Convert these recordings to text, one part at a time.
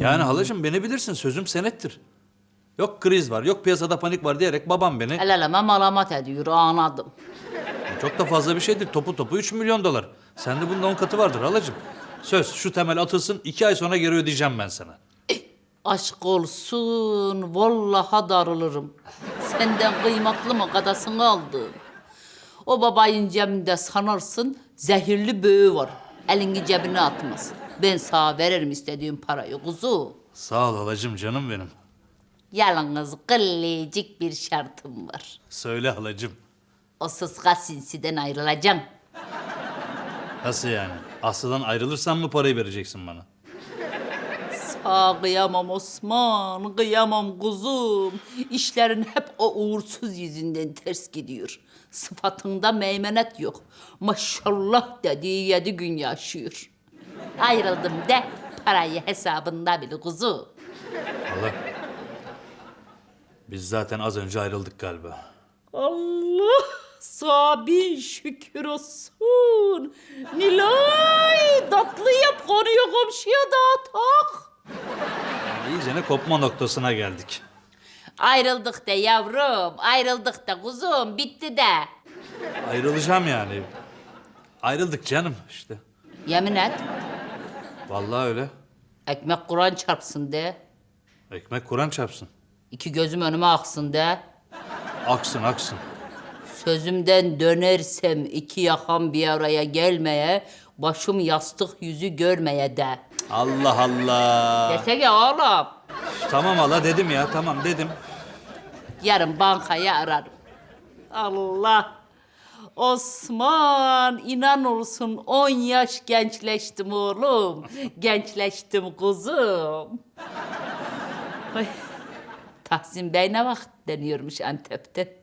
Yani halacığım beni bilirsin sözüm senettir. Yok kriz var, yok piyasada panik var diyerek babam beni... El eleme malamat ediyor anladım. Çok da fazla bir şeydir. Topu topu 3 milyon dolar. Sende bunun 10 katı vardır halacığım. Söz şu temel atılsın iki ay sonra geri ödeyeceğim ben sana. Aşk olsun vallaha darılırım. Senden kıymaklı mı kadasını aldım. O babayın cebinde sanarsın zehirli böğü var. Elini cebine atmaz. Ben sana veririm istediğin parayı kuzu. Sağ ol halacığım canım benim. Yalnız kıllıcık bir şartım var. Söyle halacığım. O sıska sinsiden ayrılacağım. Nasıl yani? Aslı'dan ayrılırsan mı parayı vereceksin bana? Sağ kıyamam Osman, kıyamam kuzum. İşlerin hep o uğursuz yüzünden ters gidiyor. Sıfatında meymenet yok. Maşallah dediği yedi gün yaşıyor. Ayrıldım de parayı hesabında bil kuzu. Hala. Biz zaten az önce ayrıldık galiba. Allah sabin şükür olsun. Nilay tatlı yap konuyu komşuya dağıtak. Yani iyice ne kopma noktasına geldik. Ayrıldık de yavrum, ayrıldık da kuzum, bitti de. Ayrılacağım yani. Ayrıldık canım işte. Yemin et, Vallahi öyle. ekmek Kur'an çarpsın de. Ekmek Kur'an çarpsın. İki gözüm önüme aksın de. Aksın aksın. Sözümden dönersem iki yakam bir araya gelmeye, başım yastık yüzü görmeye de. Allah Allah. Desene oğlum, Tamam hala dedim ya tamam dedim. yarın bankayı ararım. Allah! Osman inan olsun 10 yaş gençleştim oğlum. Gençleştim kuzum. Ay, Tahsin Bey ne vakit deniyormuş Antep'te.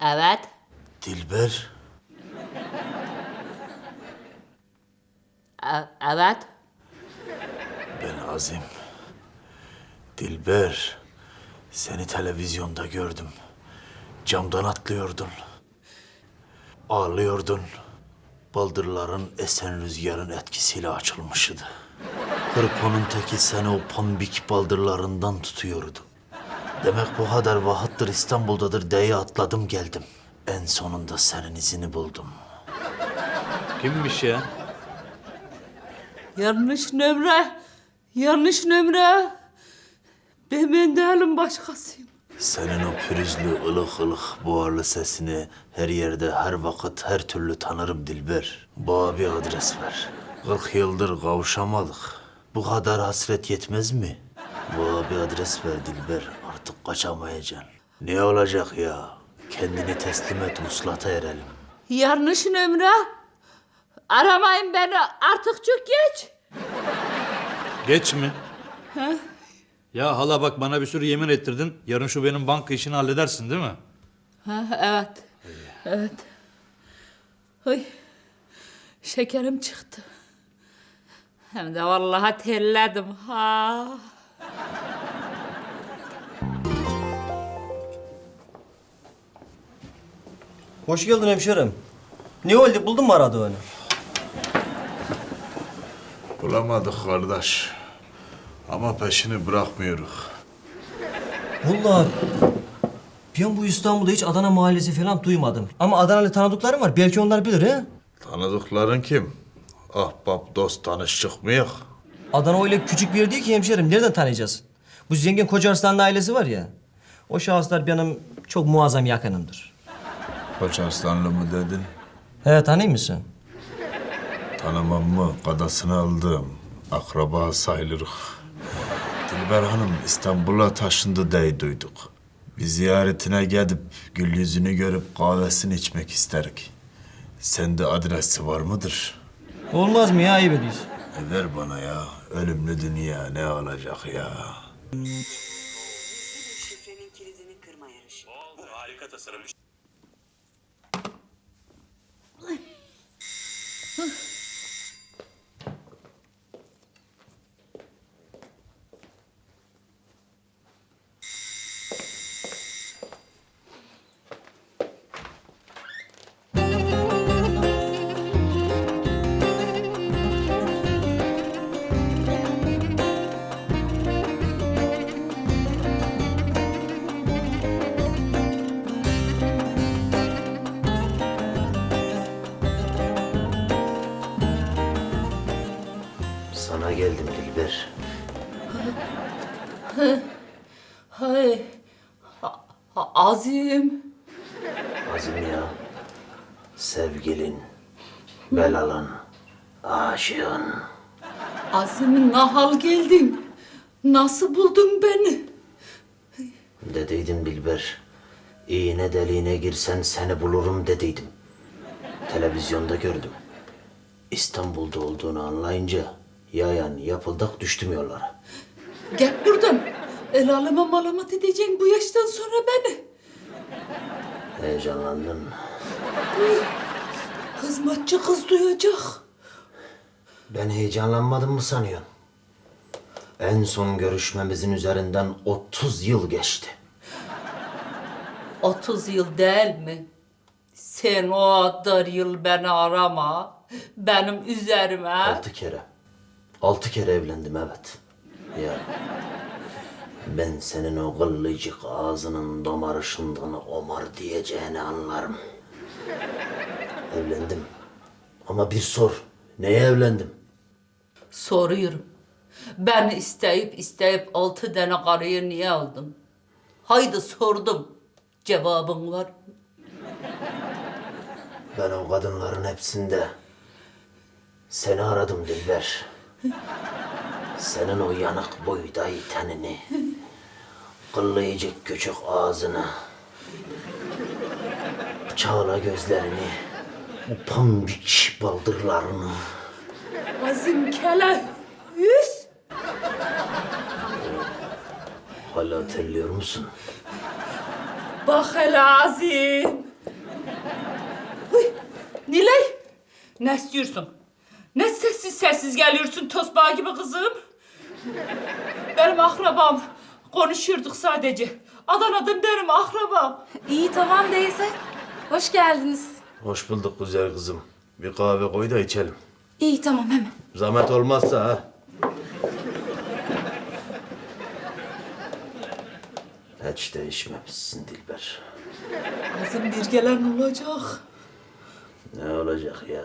Evet. Dilber, evet. ben Azim. Dilber, seni televizyonda gördüm. Camdan atlıyordun. Ağlıyordun. Baldırların esen rüzgarın etkisiyle açılmışydı. Hırponun teki seni o pambik baldırlarından tutuyordu. Demek bu kadar vahattır İstanbul'dadır diye atladım geldim. En sonunda senin izini buldum. Kimmiş ya? Yanlış nömre. Yanlış nömre. Ben ben değilim başkasıyım. Senin o pürüzlü, ılık ılık, buharlı sesini her yerde, her vakit, her türlü tanırım Dilber. Bana bir adres ver. 40 yıldır kavuşamadık. Bu kadar hasret yetmez mi? Bana bir adres ver Dilber. Artık kaçamayacaksın. Ne olacak ya? Kendini teslim et, muslata erelim. Yanlış nömre. Aramayın beni artık çok geç. Geç mi? Ya hala bak bana bir sürü yemin ettirdin. Yarın şu benim banka işini halledersin değil mi? Ha, evet. Evet. Ay. Şekerim çıktı. Hem de vallahi terledim ha. Hoş geldin hemşerim. Ne oldu buldun mu aradığını? Bulamadık kardeş. Ama peşini bırakmıyoruz. Vallahi ben bu İstanbul'da hiç Adana mahallesi falan duymadım. Ama Adanalı tanıdıklarım var. Belki onlar bilir he. Tanıdıkların kim? Ahbap, dost, tanış çıkmıyor. Adana öyle küçük bir yer değil ki hemşerim. Nereden tanıyacağız? Bu zengin Koca Arslan'ın ailesi var ya. O şahıslar benim çok muazzam yakınımdır. Koç Arslanlı mı dedin? He tanıyor musun? Tanımam mı? Kadasını aldım. Akraba sayılırız. Dilber Hanım İstanbul'a taşındı diye duyduk. Bir ziyaretine gidip gül yüzünü görüp kahvesini içmek isterik. Sende adresi var mıdır? Olmaz mı ya ayıp ediyorsun. E ver bana ya. Ölümlü dünya ne olacak ya? Şifrenin kilidini kırma yarışı. Hay. A- A- Azim. Azim ya. Sevgilin, belalın, aşığın. Azim nahal geldin. Nasıl buldun beni? Dedeydim Dilber. İğne deliğine girsen seni bulurum dedeydim. Televizyonda gördüm. İstanbul'da olduğunu anlayınca yayan yapıldak düştüm yollara. Gel buradan. El aleme malamat edeceksin bu yaştan sonra beni. Heyecanlandın. Hizmetçi kız duyacak. Ben heyecanlanmadım mı sanıyorsun? En son görüşmemizin üzerinden 30 yıl geçti. 30 yıl değil mi? Sen o kadar yıl beni arama. Benim üzerime. Altı kere. Altı kere evlendim evet. Ya. Ben senin o gıllıcık ağzının damarışından omar diyeceğini anlarım. Evlendim. Ama bir sor. Neye evlendim? Soruyorum. Ben isteyip isteyip altı tane karıyı niye aldın? Haydi sordum. Cevabın var mı? Ben o kadınların hepsinde seni aradım Dilber. Senin o yanık buğday tenini, kıllayıcık küçük ağzını, çağla gözlerini, o pambik baldırlarını. Azim kele yüz. Hala hatırlıyor musun? Bak hele Azim. Huy, Nilay. Ne istiyorsun? Sessiz sessiz geliyorsun tosbağa gibi kızım? Benim akrabam. Konuşuyorduk sadece. Adana'dan benim akrabam. İyi tamam teyze. Hoş geldiniz. Hoş bulduk güzel kızım. Bir kahve koy da içelim. İyi tamam hemen. Zahmet olmazsa ha. Hiç değişmemişsin Dilber. Azim bir gelen olacak. Ne olacak ya?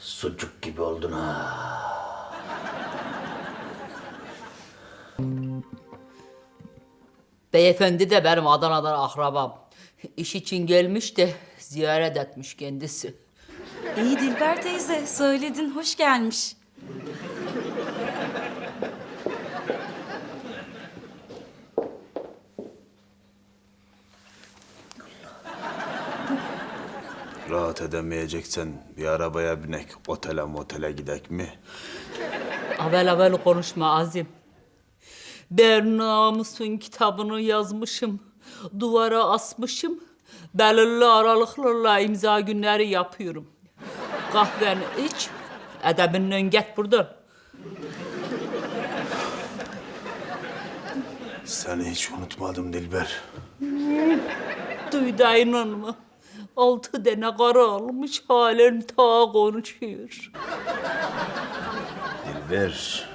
Sucuk gibi oldun ha. Beyefendi de benim Adana'dan akrabam. İş için gelmiş de ziyaret etmiş kendisi. İyi Dilber teyze söyledin hoş gelmiş. Rahat edemeyeceksen bir arabaya binek, otele motele gidek mi? Avel avel konuşma Azim. Ben namusun kitabını yazmışım. Duvara asmışım. Belirli aralıklarla imza günleri yapıyorum. Kahveni iç. Edebinden get buradan. Seni hiç unutmadım Dilber. Duydayının mı? Altı tane karı almış halen ta konuşuyor. Dilber.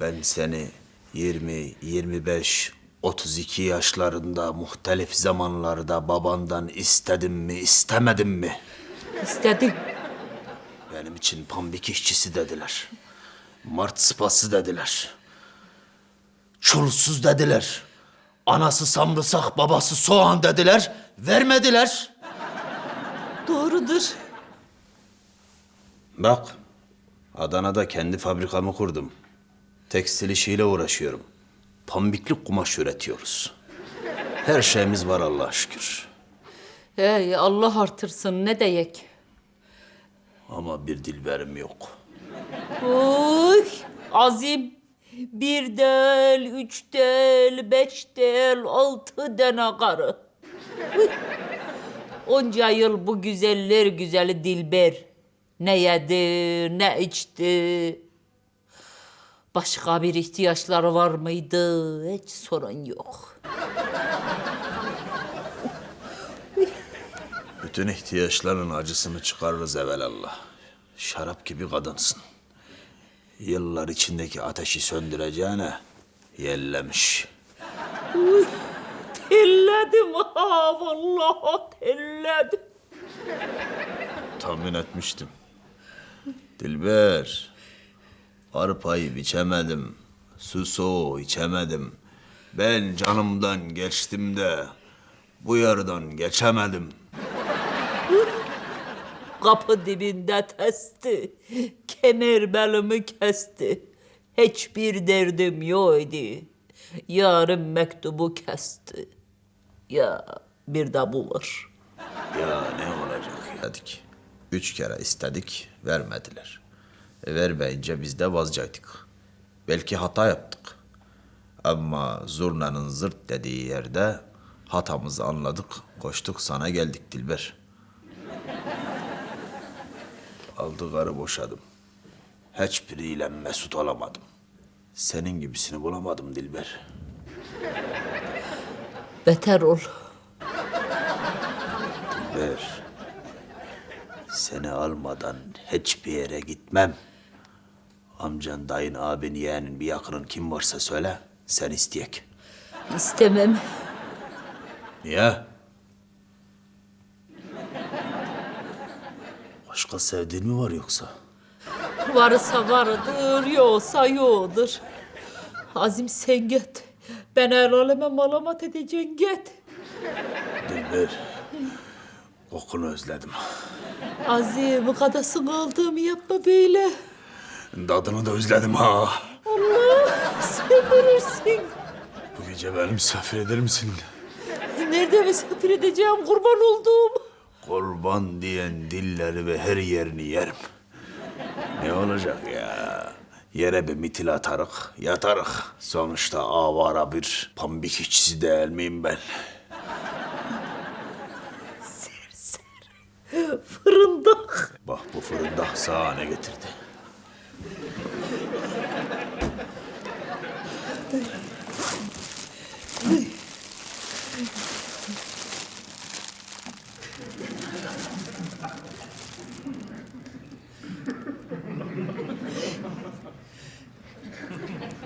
Ben seni 20, 25, 32 yaşlarında muhtelif zamanlarda babandan istedim mi, istemedim mi? İstedim. Benim için pambik işçisi dediler. Mart sıpası dediler. Çulsuz dediler. Anası samrısak, babası soğan dediler. Vermediler. Doğrudur. Bak, Adana'da kendi fabrikamı kurdum. Tekstil işiyle uğraşıyorum. Pambikli kumaş üretiyoruz. Her şeyimiz var Allah'a şükür. Hey Allah artırsın ne diyek? Ama bir dilberim yok. Oy Azim. Bir del, üç del, beş del, altı tane karı. Onca yıl bu güzeller güzeli Dilber. Ne yedi, ne içti. Başka bir ihtiyaçları var mıydı? Hiç sorun yok. Bütün ihtiyaçların acısını çıkarırız evelallah. Şarap gibi kadınsın. Yıllar içindeki ateşi söndüreceğine yellemiş. Telledim ha vallahi telledim. Tahmin etmiştim. Dilber. Arpayı biçemedim. Su soğuğu içemedim. Ben canımdan geçtim de bu yarıdan geçemedim. Kapı dibinde testi, kemer belimi kesti. Hiçbir derdim yoktu. Yarın mektubu kesti. Ya bir de bu var. Ya ne olacak ya? Dedik. Üç kere istedik, vermediler. E, vermeyince biz de vazgeçtik. Belki hata yaptık. Ama zurnanın zırt dediği yerde hatamızı anladık, koştuk sana geldik Dilber. Aldı karı boşadım. Hiçbiriyle mesut olamadım. Senin gibisini bulamadım Dilber. Beter ol. Ver. Seni almadan hiçbir yere gitmem. Amcan, dayın, abin, yeğenin, bir yakının kim varsa söyle, sen isteyek. İstemem. Niye? Başka sevdiğin mi var yoksa? Varsa vardır, yoksa yoktur. Azim sen git. Ben el aleme malamat edeceksin git. Dilber, kokunu özledim. Azim kadasın aldığımı yapma böyle. Tadını da özledim ha. Sen bilirsin. Bu gece beni misafir eder misin? Nerede misafir edeceğim kurban olduğum. Kurban diyen dilleri ve her yerini yerim. Ne olacak ya? Yere bir mitil atarık, yatarık. Sonuçta avara bir pambik işçisi değil miyim ben? Fırındak. Bak bu fırında sahne getirdi.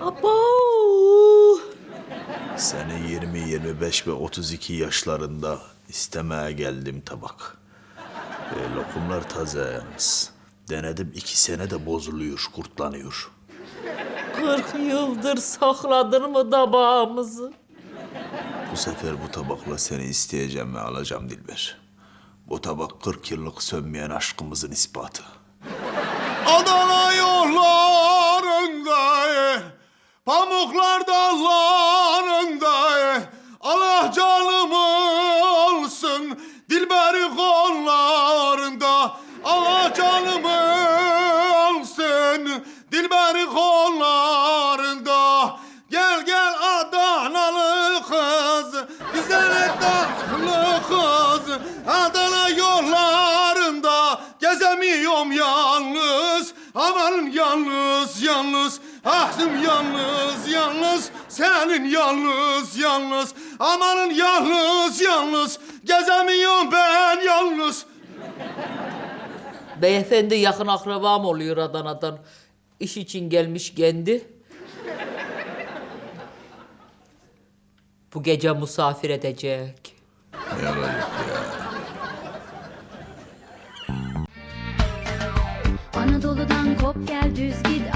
Abo. Seni 20, 25 ve 32 yaşlarında istemeye geldim tabak. E, lokumlar taze yalnız. Denedim iki sene de bozuluyor, kurtlanıyor. 40 yıldır sakladın mı tabağımızı? Bu sefer bu tabakla seni isteyeceğim ve alacağım Dilber. Bu tabak 40 yıllık sönmeyen aşkımızın ispatı. Adana yollarında eh, Pamuklar dallarında eh, Allah canımı alsın Dilberi kollarında. Allah canımı alsın Dilberi kollarında. Gel gel Adanalı kız Güzel etahlı kız. Adana yollarında Gezemiyorum yalnız. Amanın yalnız yalnız Ahtım yalnız yalnız. Senin yalnız yalnız Amanın yalnız yalnız Gezemiyorum ben yalnız Beyefendi yakın akrabam oluyor Adana'dan. İş için gelmiş kendi. Bu gece misafir edecek. Ya? Anadolu'dan kop gel düz git